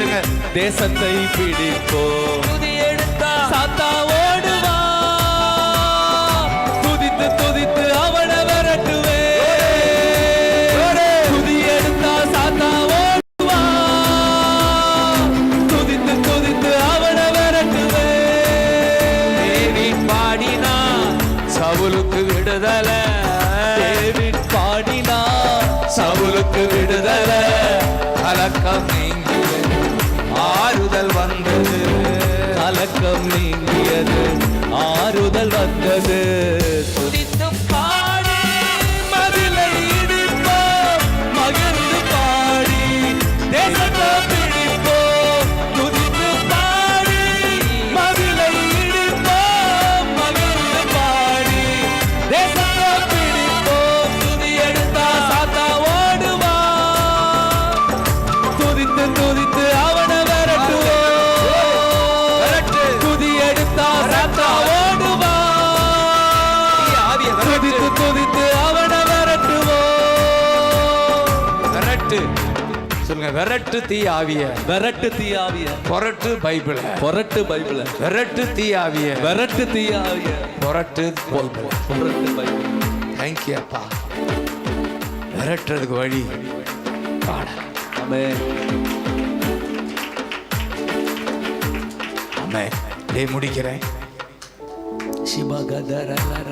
தட்டுங்க தேசத்தை பிடிப்போம் துதி எடுத்தா சாத்தா ஓடுவா. துதித்து துதித்து அவனை விரட்டுவே. துதி எடுத்தா சாத்தா ஓடுவா. துதித்து துதித்து அவனை விரட்டுவே. தேவி பாடினா சவுலுக்கு விடுதலை. டேவிட் பாடினா சவுலுக்கு விடுதலை. கலக்கம் ஆறுதல் வந்தது. கலக்கம் நீங்கியது. ஆறுதல் வந்தது. சொல்லுங்க விரட்டு தீ ஆவிய விரட்டு தீயாவிய. புரட்டு பைபிள. புரட்டு பைபிள. விரட்டு தீ ஆவிய விரட்டு தீயாவிய. புரட்டு பைபிள. புரட்டு பைபிள். தேங்க்யூ அப்பா. விரட்டுறதுக்கு வழி பாட ஆமே அம்மே டே முடிக்கிறேன். சிவகதரலர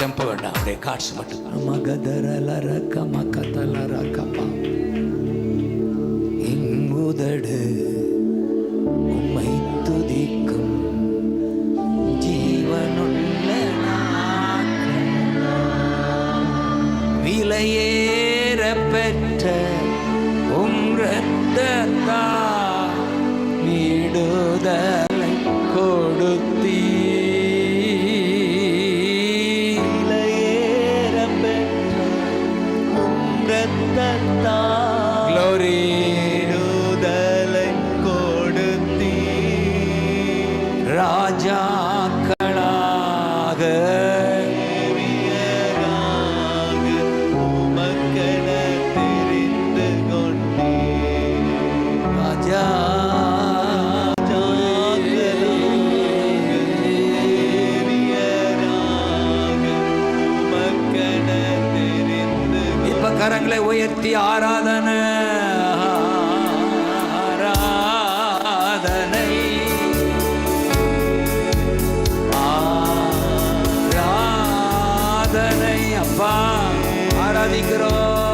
டெம்போ வேண்டாம் அப்படியே காட்சி மட்டும் மகதரலர கமகதலர கபா என் உதடு உம்மை துதிக்கும் ஜீவனுள்ள விலையேற பெற்ற உம் ரத்தத்தா விடுதலை ஆராதனை அப்பா ஆராதிக்கிறோம்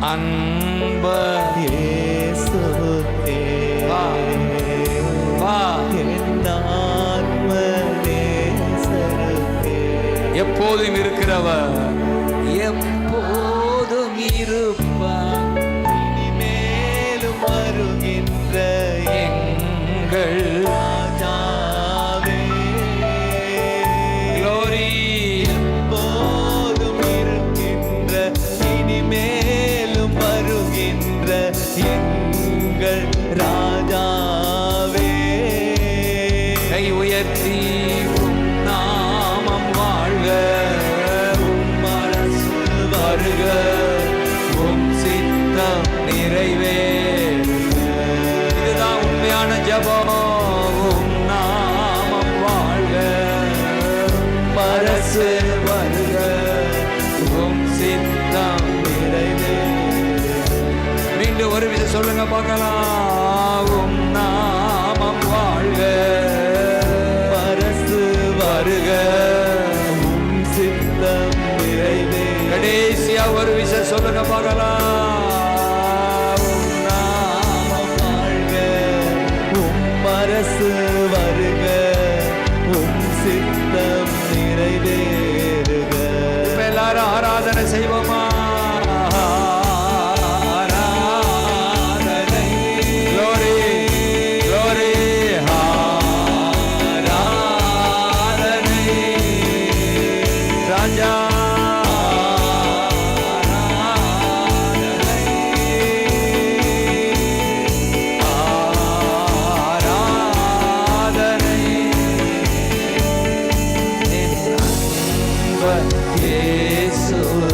அன்ப. வா வா. எப்போதும் இருக்கிறவர். எப்போதும் இருப்பார். மேலும் வருகின்ற எங்கள் சொல்லுங்க பார்க்கலாம் உம் நாமம் வாழ்க. அரசு வருக. உம் சித்தம் நிறைவே. கடைசியா ஒரு விஷயம் சொல்லுங்க பார்க்கலாம் உம் நாமம் வாழ்க. உம் அரசு வருக. உம் சித்தம் நிறைவேறுக. எல்லாரும் ஆராதனை செய்வோமா? Jesus.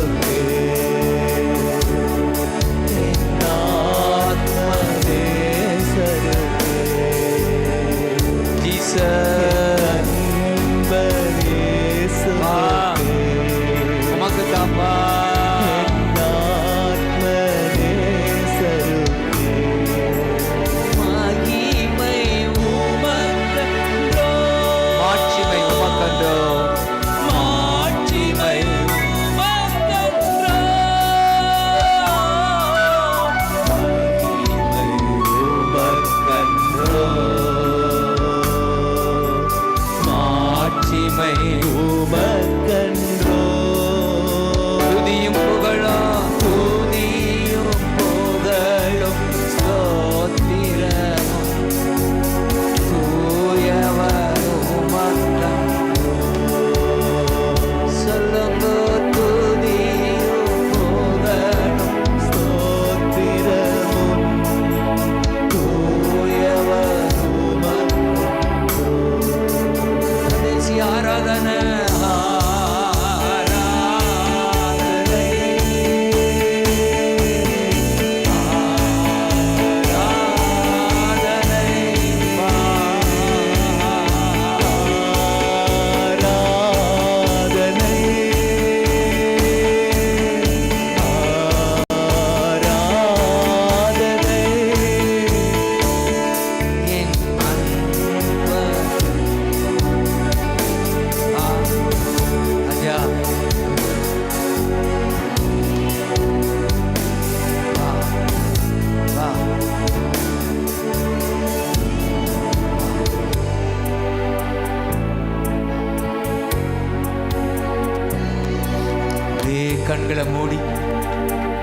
கண்களை மூடி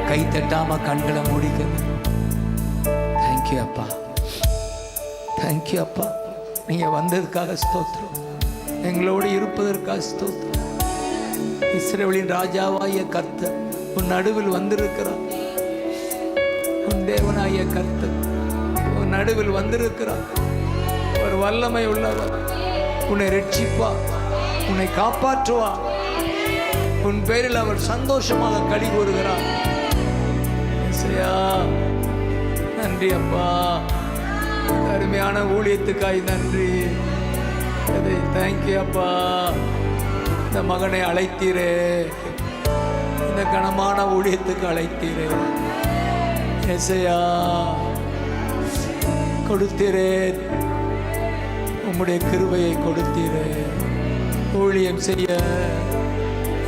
கை தட்டாம கண்களை மூடிக்கங்க தேங்க்யூ அப்பா. தேங்க்யூ அப்பா. நீங்க வந்ததுக்காக ஸ்தோத்திரம். எங்களோடு இருப்பதற்காக ஸ்தோத்திரம். இஸ்ரேவலின் ராஜாவாகிய கர்த்தர் உன் நடுவில் வந்திருக்கிறார். உன் தேவனாகிய கர்த்தர் உன் நடுவில் வந்திருக்கிறார். ஒரு வல்லமை உள்ளவர். உன்னை ரட்சிப்பா. உன்னை காப்பாற்றுவா. உன் பேரில் அவர் சந்தோஷமாக கழி கூறுகிறார். நன்றி அப்பா. அருமையான ஊழியத்துக்காய் நன்றி. அதை தேங்க்யூ அப்பா. இந்த மகனை அழைத்தீரே. இந்த கனமான ஊழியத்துக்கு அழைத்தீரே. எசையா கொடுத்தீரே. உம்முடைய கிருவையை கொடுத்தீரே. ஊழியம் செய்ய.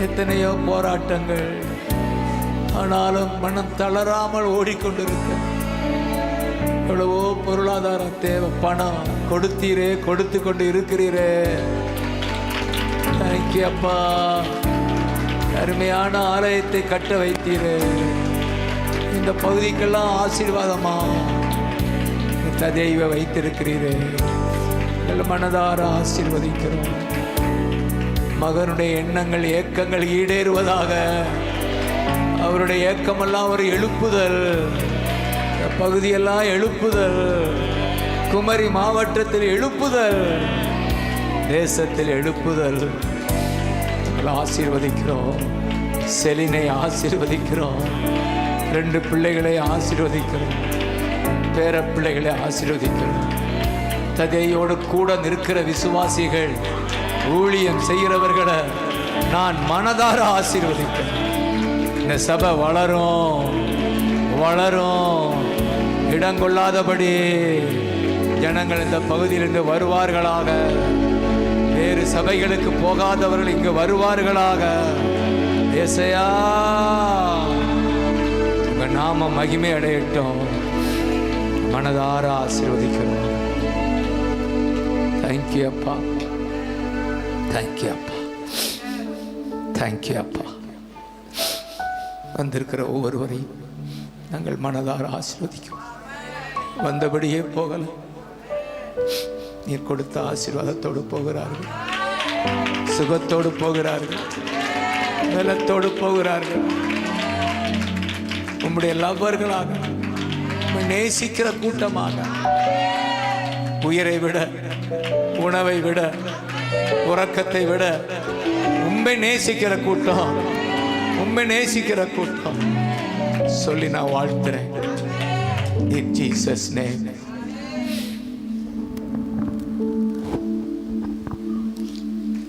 எத்தனையோ போராட்டங்கள். ஆனாலும் மனம் தளராமல் ஓடிக்கொண்டிருக்க. எவ்வளவோ பொருளாதார தேவை பணம். கொடுத்தீரே கொடுத்து கொண்டு இருக்கிறீரே. தேங்க்யூ அப்பா. அருமையான ஆலயத்தை கட்ட வைத்தீரே. இந்த பகுதிக்கெல்லாம் ஆசீர்வாதமா? இந்த தெய்வ வைத்திருக்கிறீரே. மனதார ஆசீர்வதிக்கிறோம். மகனுடைய எண்ணங்கள் ஏக்கங்கள் ஈடேறுவதாக. அவருடைய ஏக்கமெல்லாம் ஒரு எழுப்புதல். பகுதியெல்லாம் எழுப்புதல். குமரி மாவட்டத்தில் எழுப்புதல். தேசத்தில் எழுப்புதல். ஆசீர்வதிக்கிறோம். செலினை ஆசீர்வதிக்கிறோம். ரெண்டு பிள்ளைகளை ஆசீர்வதிக்கிறோம். பேர பிள்ளைகளை ஆசீர்வதிக்கிறோம். ததையோடு கூட நிற்கிற விசுவாசிகள் ஊழியம் செய்கிறவர்களை நான் மனதார ஆசீர்வதிப்பேன். இந்த சபை வளரும் வளரும். இடங்கொள்ளாதபடி ஜனங்கள் இந்த பகுதியிலிருந்து வருவார்களாக. வேறு சபைகளுக்கு போகாதவர்கள் இங்கு வருவார்களாக. ஏசையா உங்க நாம மகிமை அடையட்டும். மனதார ஆசீர்வதிக்கிறோம் தேங்க்யூ அப்பா. தேங்க்யூ அப்பா தேங்க்யூ அப்பா வந்திருக்கிற ஒவ்வொருவரையும் நாங்கள் மனதார ஆசீர்வதிக்கும் வந்தபடியே போகலாம் நீர் கொடுத்த ஆசீர்வாதத்தோடு போகிறார்கள். சுகத்தோடு போகிறார்கள். பலத்தோடு போகிறார்கள். உம்முடைய லவ்வர்களாக நேசிக்கிற கூட்டமாக உயிரை விட உணவை விட உறக்கத்தை விட உண்மை நேசிக்கிற கூட்டம் உண்மை நேசிக்கிற கூட்டம். சொல்லி நான் வாழ்த்துறேன். இன் ஜீசஸ் நேம்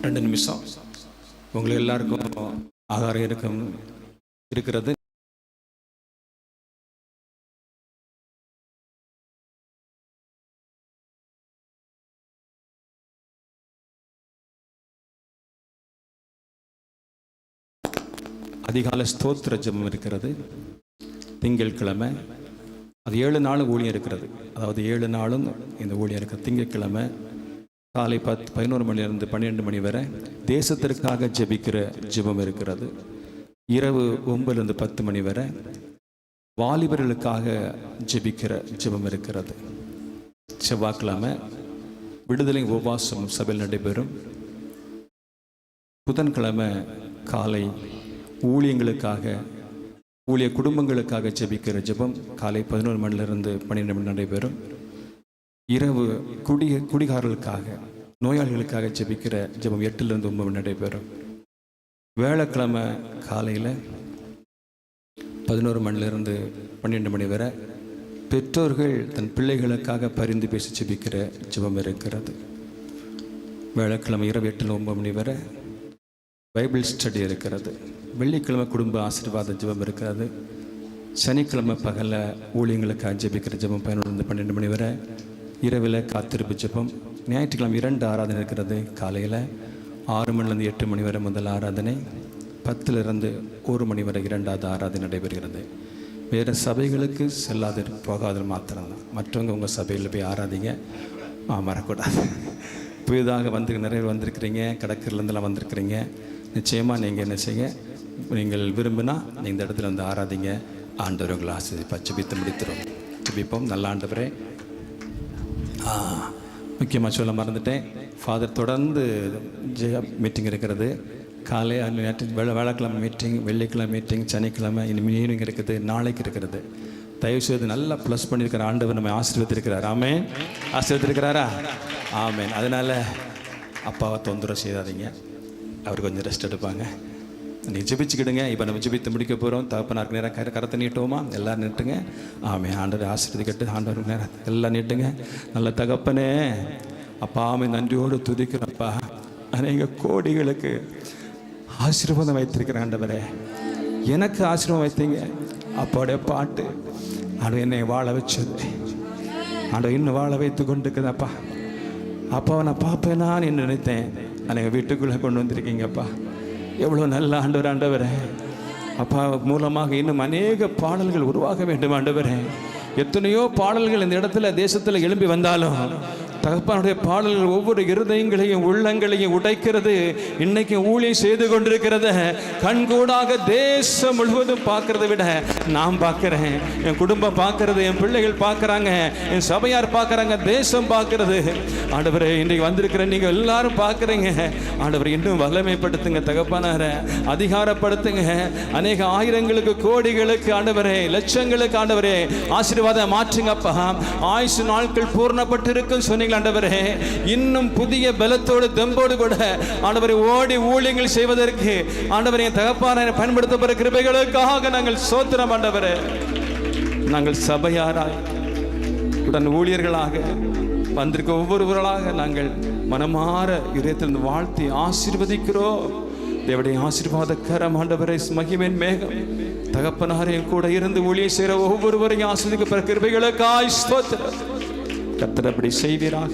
ரெண்டு நிமிஷம். உங்களுக்கு எல்லாருக்கும் ஆகாரம் இருக்கும் இருக்கிறது. அதிகால ஸ்தோத்திர ஜெபம் இருக்கிறது. திங்கட்கிழமை அது ஏழு நாளும் ஊழியம் இருக்கிறது. அதாவது ஏழு நாளும் இந்த ஊழியம் இருக்கிறது திங்கட்கிழமை காலை பத்து பதினோரு மணிலிருந்து பன்னிரெண்டு மணி வரை தேசத்திற்காக ஜெபிக்கிற ஜெபம் இருக்கிறது. இரவு ஒன்பதுலேருந்து பத்து மணி வரை வாலிபர்களுக்காக ஜெபிக்கிற ஜெபம் இருக்கிறது. செவ்வாய்க்கிழமை விடுதலை உபவாசம் சபையில் நடைபெறும். புதன்கிழமை காலை ஊழியங்களுக்காக ஊழிய குடும்பங்களுக்காக ஜெபிக்கிற ஜெபம் காலை பதினோரு மணிலிருந்து பன்னிரெண்டு மணி நடைபெறும். இரவு குடி குடிகாரர்களுக்காக நோயாளிகளுக்காக ஜெபிக்கிற ஜெபம் எட்டுலேருந்து ஒன்பது மணி நடைபெறும். வேளக்கிழமை காலையில் பதினோரு மணிலிருந்து பன்னிரெண்டு மணி வரை பெற்றோர்கள் தன் பிள்ளைகளுக்காக பரிந்து பேசி ஜெபிக்கிற ஜெபம் இருக்கிறது. வேளக்கிழமை இரவு எட்டில் ஒன்பது மணி வரை பைபிள் ஸ்டடி இருக்கிறது. வெள்ளிக்கிழமை குடும்ப ஆசீர்வாத ஜெபம் இருக்கிறது. சனிக்கிழமை பகலில் ஊழியங்களுக்காக ஜெபிக்கிற ஜெபம் பதினொன்று பன்னெண்டு மணி வரை. இரவில் காத்திருப்பு ஜெபம். ஞாயிற்றுக்கிழமை இரண்டு ஆராதனை இருக்கிறது காலையில். ஆறு மணிலேருந்து எட்டு மணி வரை முதல் ஆராதனை. பத்திலிருந்து ஒரு மணி வரை இரண்டாவது ஆராதனை நடைபெறுகிறது. வேறு சபைகளுக்கு செல்லாத போகாத மாத்திரம்தான். மற்றவங்க உங்கள் சபையில் போய் ஆராதிங்க. வரக்கூடாது புதிதாக வந்து நிறைய வந்திருக்கிறீங்க. கடற்கரையிலேருந்துலாம் வந்திருக்கிறீங்க. நிச்சயமாக நீங்கள் என்ன செய்யுங்க? நீங்கள் விரும்பினா நீங்கள் இந்த இடத்துல வந்து ஆராதிங்க. ஆண்டவர் உங்களை ஆசிரியப்பா சுபித்து முடித்துரும் சுபிப்போம் நல்ல ஆண்டவரே. முக்கியமாக சொல்ல மறந்துட்டேன். ஃபாதர் தொடர்ந்து ஜெய மீட்டிங் இருக்கிறது. காலை அஹ், நேற்று மீட்டிங் வெள்ளிக்கிழமை மீட்டிங் சனிக்கிழமை இனிமேல் ஈவினிங் இருக்குது. நாளைக்கு இருக்கிறது. தயவு செய்து நல்லா ப்ளஸ் பண்ணியிருக்கிற ஆண்டவர் நம்ம ஆசீர்வதிருக்கிறார் ஆமே ஆசீர்வதிருக்கிறாரா ஆமேன். அதனால் அப்பாவை தொந்தரவு செய்யாதீங்க. அவர் கொஞ்சம் ரெஸ்ட் எடுப்பாங்க. நீ ஜெபிச்சுக்கிடுங்க. இப்போ நம்ம ஜெபித்து முடிக்க போகிறோம் தகப்பனாருக்கு நேரம் கரை கரத்தை நீட்டுவோமா? எல்லாம் நீட்டுங்க. ஆமே ஆண்டவர் ஆசீர்வதிக்கட்டு. ஆண்டவருக்கு நேரம் எல்லாம் நீட்டுங்க. நல்ல தகப்பனே அப்பா ஆமை நன்றியோடு துதிக்கிறப்பா அநேக கோடிகளுக்கு ஆசீர்வாதம் வைத்திருக்கிற ஆண்டவரே. எனக்கு ஆசீர்வாதம் வைத்தீங்க. அப்போடைய பாட்டு. ஆண்டு என்னை வாழ வச்சது. ஆண்டு இன்னும் வாழ வைத்து கொண்டு இருக்குதப்பா அப்பாவை நான் பார்ப்பேனான்னு நினைத்தேன். ஆனால் வீட்டுக்குள்ளே கொண்டு வந்திருக்கீங்கப்பா எவ்வளோ நல்ல ஆண்டவர் ஆண்டவரே. அப்பா மூலமாக இன்னும் அநேக பாடல்கள் உருவாக வேண்டும் ஆண்டவரே. எத்தனையோ பாடல்கள் இந்த இடத்துல தேசத்தில் எழும்பி வந்தாலும் தகப்பனுடைய பாடல்கள் ஒவ்வொரு இருதயங்களையும் உள்ளங்களையும் உடைக்கிறது. இன்னைக்கு ஊழியம் செய்து கொண்டிருக்கிறத கண்கூடாக தேசம் முழுவதும் பார்க்கறத விட நான் பார்க்கிறேன். என் குடும்பம் பார்க்கறது என் பிள்ளைகள் பார்க்கறாங்க என் சபையார் பார்க்கறாங்க தேசம் பார்க்கறது. ஆண்டவரே இன்றைக்கு வந்திருக்கிற நீங்கள் எல்லாரும் பார்க்கறீங்க. ஆண்டவர் இன்னும் வல்லமைப்படுத்துங்க தகப்பனார அதிகாரப்படுத்துங்க. அநேக ஆயிரங்களுக்கு கோடிகளுக்கு ஆண்டவரே லட்சங்களுக்கு ஆண்டவரே ஆசீர்வாதம் மாற்றுங்கப்பா. ஆயுசு நாட்கள் பூர்ணப்பட்டிருக்கும் சொன்னீங்களா? ஆண்டவரே இன்னும் புதிய பலத்தோடு தெம்போடு கூட ஆண்டவரை ஓடி ஊழியங்கள் செய்வதற்கு ஆண்டவரை தகப்பான பயன்படுத்தப்படுற கிருபைகளுக்காக நாங்கள் சோத்திரம் ஆண்டவரே. நாங்கள் சபையாராய் உடன் ஊழியர்களாக வந்திருக்க ஒவ்வொருவர்களாக நாங்கள் மனமாற இதயத்திலிருந்து வாழ்த்தி ஆசீர்வதிக்கிறோம். தேவடைய ஆசீர்வாதக்கரம் ஆண்டவரை மகிமேன் மேகம். தகப்பனாரையும் கூட இருந்து ஊழிய செய்கிற ஒவ்வொருவரையும் ஆசிரியப்பட கிருபைகளுக்காய் ஸ்தோத்திரம். கர்த்தர் அப்படி செய்வீராக.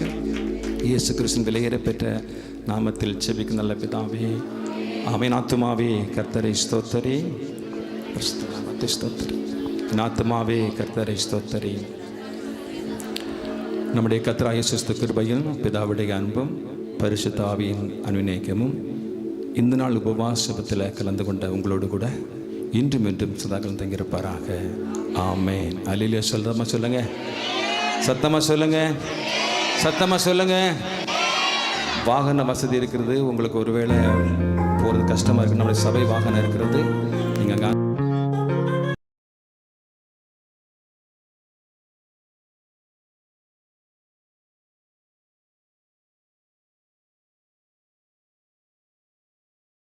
இயேசு கிருஷ்ணன் விலையேற பெற்ற நாமத்தில் செபிக்கு நல்ல பிதாவே ஆமென். ஆத்துமாவே கர்த்தரை ஸ்தோத்தரி. நாத்துமாவே ஸ்தோத்தரி. கர்த்தரை ஸ்தோத்தரி. நம்முடைய கர்த்தராய சிஸ்து கிருபையும் பிதாவுடைய அன்பும் பரிசுத்தாவியின் அனுநேக்கமும் இந்த நாள் உபவாசபத்தில் கலந்து கொண்ட உங்களோடு கூட இன்றும் இன்றும் சதாகலம் தங்கியிருப்பாராக. ஆமேன். அலிலியா சொல்றமா சொல்லுங்கள் சத்தமாக சொல்லுங்க. சத்தமாக சொல்லுங்க. வாகன வசதி இருக்கிறது. உங்களுக்கு ஒருவேளை போகிறது கஷ்டமாக இருக்குது நம்மளுடைய சபை வாகனம் இருக்கிறது. நீங்கள் அங்கே